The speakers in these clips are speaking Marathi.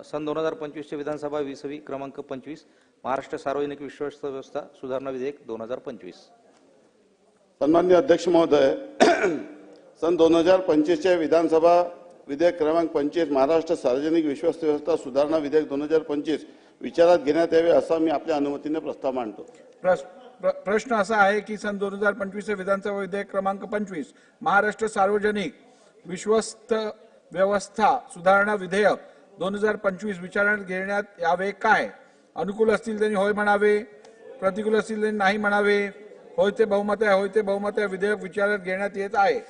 सन दोन हजार पंचवीसचे विधानसभा विसवी क्रमांक पंचवीस महाराष्ट्र सार्वजनिक विश्वास व्यवस्था सुधारणा विधेयक दोन हजार पंचवीस. सन्मान्य अध्यक्ष महोदय सन दोन हजार पंचवीसचे विधानसभा विधेयक क्रमांक पंचवीस महाराष्ट्र सार्वजनिक विश्वास व्यवस्था सुधारणा विधेयक दोन हजार पंचवीस विचारात घेण्यात यावे असा मी आपल्या अनुमतीने प्रस्ताव मांडतो. प्रश्न असा आहे की सन दोन हजार पंचवीस विधानसभा विधेयक क्रमांक पंचवीस महाराष्ट्र सार्वजनिक विश्वस्त व्यवस्था सुधारणा विधेयक दोन हजार पंचवीस विचारात घेण्यात यावे काय? अनुकूल असतील त्यांनी होय म्हणावे. प्रतिकूल असतील त्यांनी नाही म्हणावे. होय ते बहुमत आहे होय ते बहुमत आहे विधेयक विचारात घेण्यात येत आहे.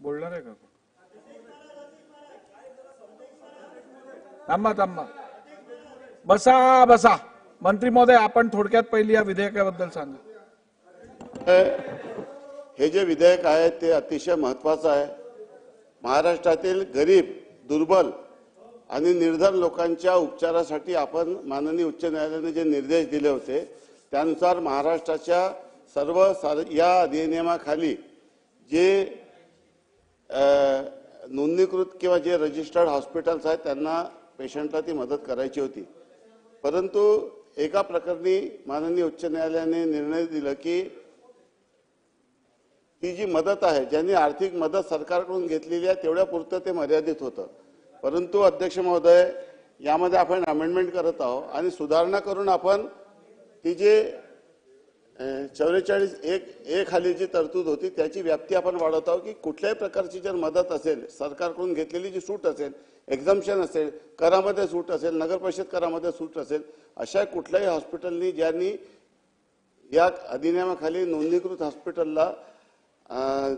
बोलणार आहे का थांबा थांबा. बसा बसा. मंत्री महोदय आपण थोडक्यात पहिली या विधेयकाबद्दल सांगा. हे जे विधेयक आहे ते अतिशय महत्वाचं आहे. महाराष्ट्रातील गरीब दुर्बल आणि निर्धन लोकांच्या उपचारासाठी आपण माननीय उच्च न्यायालयाने जे निर्देश दिले होते त्यानुसार महाराष्ट्राच्या सर्व सार- या अधिनियमाखाली जे नोंदणीकृत किंवा जे रजिस्टर्ड हॉस्पिटल्स आहेत त्यांना पेशंटला ती मदत करायची होती. परंतु एका प्रकरणी माननीय उच्च न्यायालयाने निर्णय दिला की ती जी मदत आहे ज्यांनी आर्थिक मदत सरकारकडून घेतलेली आहे तेवढ्या पुरतं ते मर्यादित होतं. परंतु अध्यक्ष महोदय यामध्ये आपण अमेंडमेंट करत आहोत आणि सुधारणा करून आपण ती जे चौवेचाळीस एक ए खाली जी तरतूद होती त्याची व्याप्ती आपण वाढवत आहोत की कुठल्याही प्रकारची जर मदत असेल सरकारकडून घेतलेली जी सूट असेल एक्झम्पशन असेल करामध्ये सूट असेल नगर परिषद करामध्ये सूट असेल अशा कुठल्याही हॉस्पिटलनी ज्यांनी या अधिनियमाखाली नोंदणीकृत हॉस्पिटलला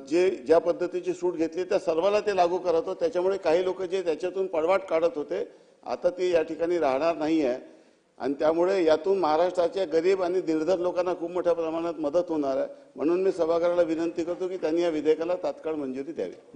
जे ज्या पद्धतीची सूट घेतली त्या सर्वांना ते लागू करत होते. त्याच्यामुळे काही लोक जे त्याच्यातून पडवाट काढत होते आता ते या ठिकाणी राहणार नाही आहे आणि त्यामुळे यातून महाराष्ट्राच्या गरीब आणि निर्धन लोकांना खूप मोठ्या प्रमाणात मदत होणार आहे. म्हणून मी सभागृहाला विनंती करतो की त्यांनी या विधेयकाला तात्काळ मंजुरी द्यावी.